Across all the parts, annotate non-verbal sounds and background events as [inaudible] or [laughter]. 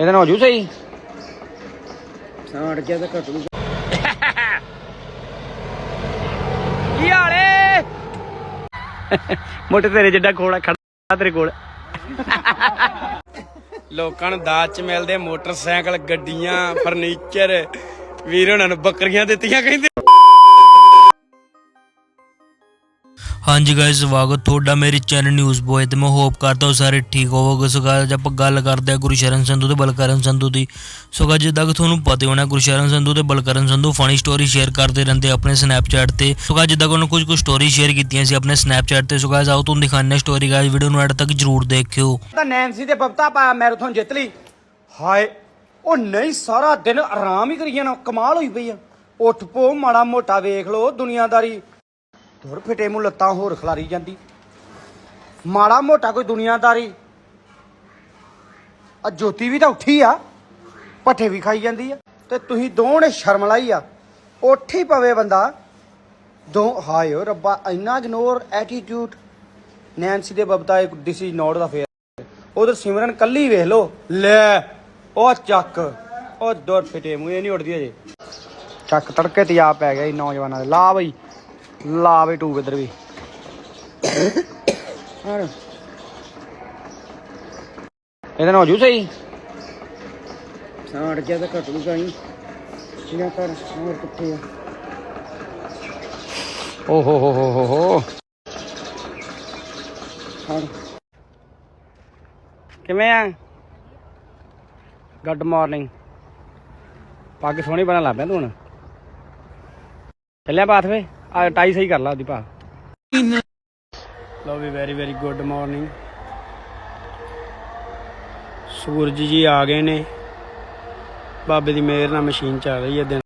ਇਹਦੇ ਨਾਲ ਹੋ ਜੂ। ਸਹੀ ਸਾੜ ਗਿਆ ਤਾਂ ਘਟੂ ਕੀ ਹਾਲੇ ਮੋਟੇ ਤੇਰੇ ਜਿੱਡਾ ਕੋਲਾ ਖੜਾ ਤੇਰੇ ਕੋਲ। ਲੋਕਾਂ ਨੂੰ ਦਾਜ ਚ ਮਿਲਦੇ ਮੋਟਰਸਾਈਕਲ ਗੱਡੀਆਂ ਫਰਨੀਚਰ ਵੀਰ ਉਹਨਾਂ ਨੂੰ ਬੱਕਰੀਆਂ ਦਿੱਤੀਆਂ ਕਹਿੰਦੇ। ਹਾਂਜੀ ਗਾਇਸ ਸਵਾਗਤ ਤੁਹਾਡਾ ਮੇਰੇ ਚੈਨਲ ਨਿਊਜ਼ ਬੋਏ ਤੇ। ਮੈਂ ਹੋਪ ਕਰਦਾ ਹਾਂ ਸਾਰੇ ਠੀਕ ਹੋਵੋਗੇ। ਸੋ guys, ਆਪਾਂ ਗੱਲ ਕਰਦੇ ਹਾਂ ਗੁਰਸ਼ਰਨ ਸੰਧੂ ਤੇ ਬਲਕਰਨ ਸੰਧੂ ਦੀ। ਸੋ guys, ਜਿੱਦਾਂ ਕਿ ਤੁਹਾਨੂੰ ਪਤਾ ਹੋਣਾ ਗੁਰਸ਼ਰਨ ਸੰਧੂ ਤੇ Balkaran Sandhu funny story share ਕਰਦੇ ਰਹਿੰਦੇ ਆਪਣੇ ਸਨੈਪਚੈਟ ਤੇ। ਸੋ guys, ਜਿੱਦਾਂ ਕਿ ਉਹਨਾਂ ਕੁਝ ਕੁ ਸਟੋਰੀ ਸ਼ੇਅਰ ਕੀਤੀਆਂ ਸੀ ਆਪਣੇ ਸਨੈਪਚੈਟ ਤੇ। ਸੋ guys, ਆਓ ਤੁਹਾਨੂੰ ਦਿਖਾਉਂਦੇ ਸਟੋਰੀ ਗਾਇਸ ਵੀਡੀਓ ਨੂੰ ਐਡ ਤੱਕ ਜਰੂਰ ਦੇਖਿਓ। ਤਾਂ ਨੈਂਸੀ ਤੇ ਬਬਤਾ ਮੈਰਾਥਨ ਜਿੱਤ ਲਈ। ਹਾਏ ਉਹ ਨਹੀਂ ਸਾਰਾ ਦਿਨ ਆਰਾਮ ਹੀ ਕਰੀ ਜਾਣਾ ਕਮਾਲ ਹੋਈ ਪਈ ਆ। ਉੱਠ ਪੋ ਮਾੜਾ ਮੋਟਾ ਵੇਖ ਲੋ ਦੁਨੀਆਦਾਰੀ। ਧੁਰ ਫਿਟੇ ਮੂੰਹ ਲੱਤਾਂ ਹੋਰ ਖਲਾਰੀ ਜਾਂਦੀ। ਮਾੜਾ ਮੋਟਾ ਕੋਈ ਦੁਨੀਆਦਾਰੀ। ਆ ਜੋਤੀ ਵੀ ਤਾਂ ਉੱਠੀ ਆ ਪੱਠੇ ਵੀ ਖਾਈ ਜਾਂਦੀ ਆ। ਤੇ ਤੁਸੀਂ ਦੋਵੇਂ ਸ਼ਰਮ ਲਾਈ ਆ। ਉੱਠ ਹੀ ਪਵੇ ਬੰਦਾ। ਦੋ ਹਾਏ ਓ ਰੱਬਾ, ਇੰਨਾ ਇਗਨੋਰ ਐਟੀਟਿਊਡ। ਨੈਂਸੀ ਦੇ Babita this is not the fair ਉਧਰ ਸਿਮਰਨ ਕੱਲੀ ਵੇਖ ਲੋ ਲੈ, ਉਹ ਚੱਕ। ਉਹ ਦੁਰ ਫਿਟੇ ਮੂੰਹ, ਇਹ ਨਹੀਂ ਉੱਡਦੀ ਅਜੇ। ਚੱਕ ਤੜਕੇ ਤੇ ਆ ਪੈ ਗਿਆ ਇਹ ਨੌਜਵਾਨਾਂ ਦੇ। ਲਾ ਬਈ। ਲਾ ਬਈ ਟੂਬ ਇਧਰ ਵੀ। ਹਾਂ ਇਹਦੇ ਨਾਲ ਹੋ ਜੂ ਸਹੀ? ਸਾੜ ਗਿਆ ਤਾਂ ਘਟੂ ਗਾਈ। ਕਿਹਨਾਂ ਕਰ ਹੋਰ ਕਿੱਥੇ ਆ? ਓ ਹੋ ਹੋ ਹੋ ਹੋ ਹੋ। ਕਿਵੇਂ ਆ? ਗੁੱਡ ਮਾਰਨਿੰਗ ਪੱਗ ਸੋਹਣੀ ਬਣਾ ਲੱਗ ਪਿਆ ਤੂੰ ਹੁਣ। ਚੱਲਿਆ ਬਾਥ ਵੇ ਆ ਟਾਈ ਸਹੀ ਕਰ ਲਾ ਉਹਦੀ ਭਾ। ਲੋ ਵੀ very very good morning Suraj ji ਆ ਗਏ ਨੇ। ਬਾਬੇ ਦੀ ਮਿਹਰ ਨਾਲ ਮਸ਼ੀਨ ਚੱਲ ਰਹੀ ਹੈ ਦਿਨ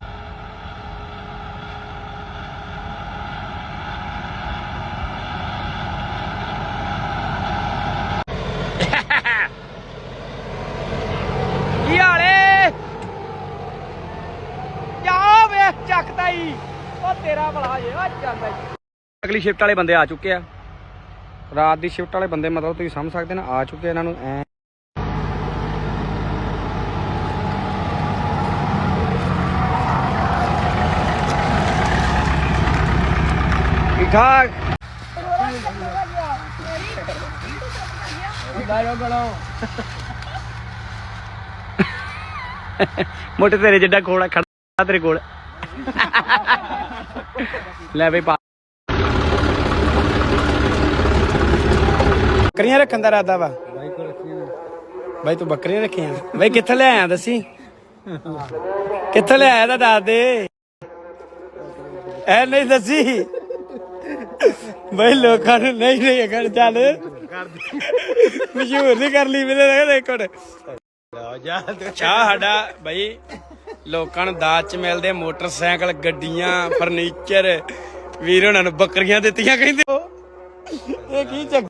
ਕੀ ਹਾਲੇ ਜਾ ਵੇ ਚੱਕਦਾ ਹੀ ਉਹ ਤੇਰਾ ਭਲਾ ਜੇ ਆ ਜਾਂਦਾ ਅਗਲੀ ਸ਼ਿਫਟ ਵਾਲੇ ਬੰਦੇ ਆ ਚੁੱਕੇ ਆ। ਰਾਤ ਦੀ ਸ਼ਿਫਟ ਵਾਲੇ ਬੰਦੇ ਮਤਲਬ ਤੁਸੀਂ ਸਮਝ ਸਕਦੇ ਨਾ ਆ ਚੁੱਕੇ ਇਹਨਾਂ ਨੂੰ ਐ। ਠੀਕ ਠਾਕ? [laughs] ਮੋਟੇ ਤੇਰੇ ਜਿੱਡਾ ਕੋਲਾ ਖੜਾ ਤੇਰੇ ਕੋਲ। ਲੈ ਬਈ ਪਾ। ਬੱਕਰੀਆਂ ਰੱਖਣ ਦਾ ਇਰਾਦਾ ਵਾ। ਬਾਈ ਤੂੰ ਬੱਕਰੀਆਂ ਰੱਖੀਆਂ। ਬਾਈ ਕਿੱਥੇ ਲੈ ਆਇਆ ਦੱਸੀ? ਕਿੱਥੇ ਲੈ ਆਇਆ ਤਾਂ ਦੱਸ ਦੇ। ਐ ਨਹੀਂ ਦੱਸੀ। ਬਾਈ ਲੋਕਾਂ ਨੂੰ ਨਹੀਂ ਨਹੀਂ ਕਰ ਚੱਲ। ਮਸ਼ਹੂਰ ਨਹੀਂ ਕਰ ਲਈ ਮੇਰੇ ਨਾਲ ਮਿੰਟ ਚਾਹ ਸਾਡਾ ਬਈ। ਲੋਕਾਂ ਨੂੰ ਦਾਜ ਚ ਮਿਲਦੇ ਮੋਟਰਸਾਈਕਲ ਗੱਡੀਆਂ ਫਰਨੀਚਰ ਵੀਰ ਉਹਨਾਂ ਨੂੰ ਬੱਕਰੀਆਂ ਦਿੱਤੀਆਂ ਕਹਿੰਦੇ ਇਹ ਕੀ ਚੱਕ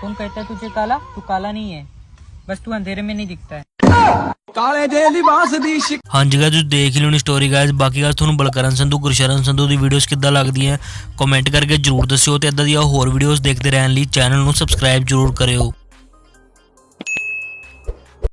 कौन कहता है तुझे काला तू काला नहीं है बस तू अंधेरे में नहीं दिखता है ਕਾਲੇ ਦੇ ਲਿਬਾਸ ਦੀ ਹਾਂਜੀ ਗਾਇਸ ਤੁਸੀਂ ਦੇਖ ਲਿਓ ਨੀ ਸਟੋਰੀ ਗਾਇਸ ਬਾਕੀ ਗਾਇਸ ਤੁਹਾਨੂੰ ਬਲਕਰਨ ਸੰਧੂ ਗੁਰਸ਼ਰਨ ਸੰਧੂ ਦੀ ਵੀਡੀਓਜ਼ ਕਿੱਦਾਂ ਲੱਗਦੀਆਂ ਕਮੈਂਟ ਕਰਕੇ ਜਰੂਰ ਦੱਸਿਓ ਤੇ ਇਦਾਂ ਦੀਆਂ ਹੋਰ ਵੀਡੀਓਜ਼ ਦੇਖਦੇ ਰਹਿਣ ਲਈ ਚੈਨਲ ਨੂੰ ਸਬਸਕ੍ਰਾਈਬ ਜਰੂਰ ਕਰਿਓ